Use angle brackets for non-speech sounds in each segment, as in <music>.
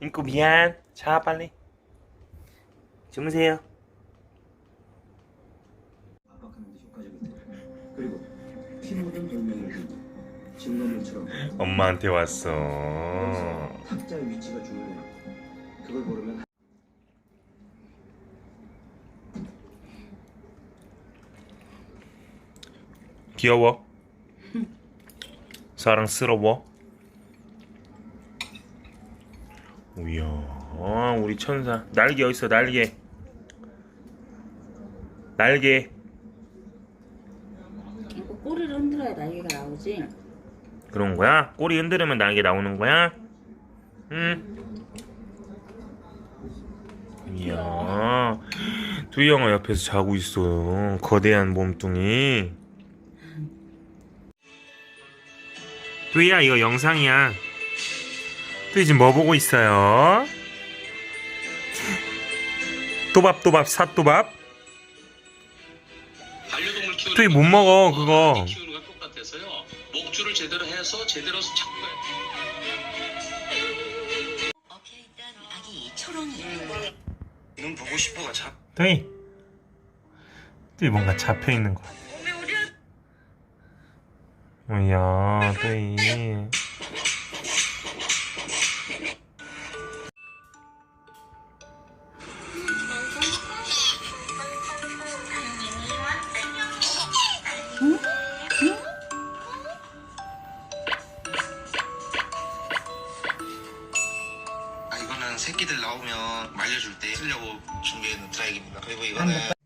인구 미안. 자 빨리. 주무세요. 그리고 돌멩이를 들고 진검물처럼 엄마한테 왔어. 탁자의 위치가 중요해. 그걸 모르면 귀여워. <laughs> 사랑스러워. 이야, 우리 천사. 날개 어딨어, 날개. 날개. 이거 꼬리를 흔들어야 날개가 나오지. 그런 거야? 꼬리 흔들으면 날개 나오는 거야? 응. 이야, 두이 형아 옆에서 자고 있어요. 거대한 몸뚱이. 두이야, 이거 영상이야. 두이 지금 뭐 보고 있어요? 또밥또밥 사또밥? 반려동물 키우는 또이 못 먹어, 그거. 키우는 거 똑같아서요. 목줄을 제대로 해서 제대로 잡고 엎혀 있던 아기 초롱이 눈 보고 싶어가 잡. 두이. 두이 뭔가 잡혀 있는 거 같아. 이야, 두이. 아 이거는 새끼들 나오면 말려줄 때 쓰려고 준비해놓은 드라이기입니다. 그리고 이거는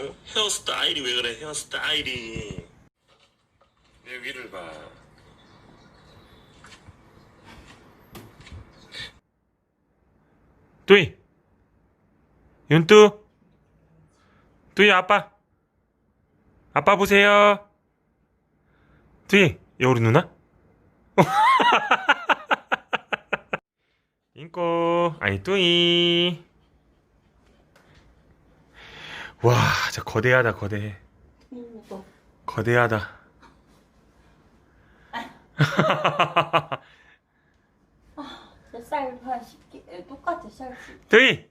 어? 헤어스타일이 왜 그래? 헤어스타일이 내 위를 봐. 뚜이, 윤뚜, 뚜이 아빠, 아빠 보세요. 뚜이, 여우리 누나? <laughs> 인꼬, 아니 뚜이. 와, 진짜 거대하다, 거대해. 어, 거대하다. 쌀한 10개 똑같아 쌀. 뚜이!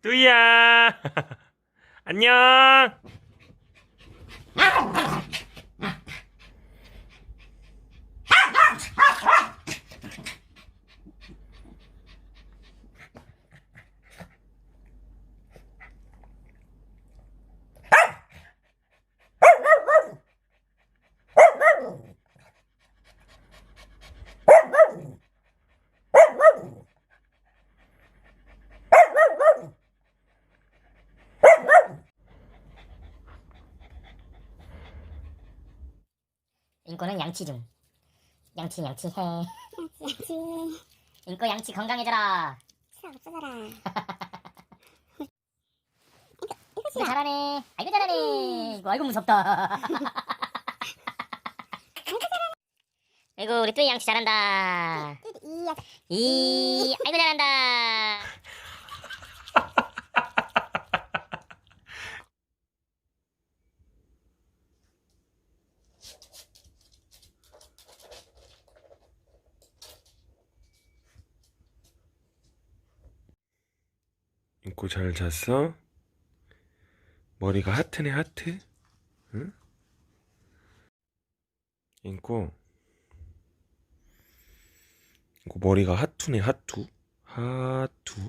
뚜이야! <laughs> 안녕! 인꼬는 양치 중. 양치 양치 해. 양치. 인꼬 양치 건강해져라. 치아 없어져라. <laughs> 이거 잘하네. 아이고 잘하네. 이거 아이고 무섭다. <laughs> 아이고 우리 뚜이 양치 잘한다. 이이 아이고 잘한다. 인꼬 잘 잤어? 머리가 하트네, 하트? 응? 인꼬. 인꼬 머리가 하투네, 하투? 하투?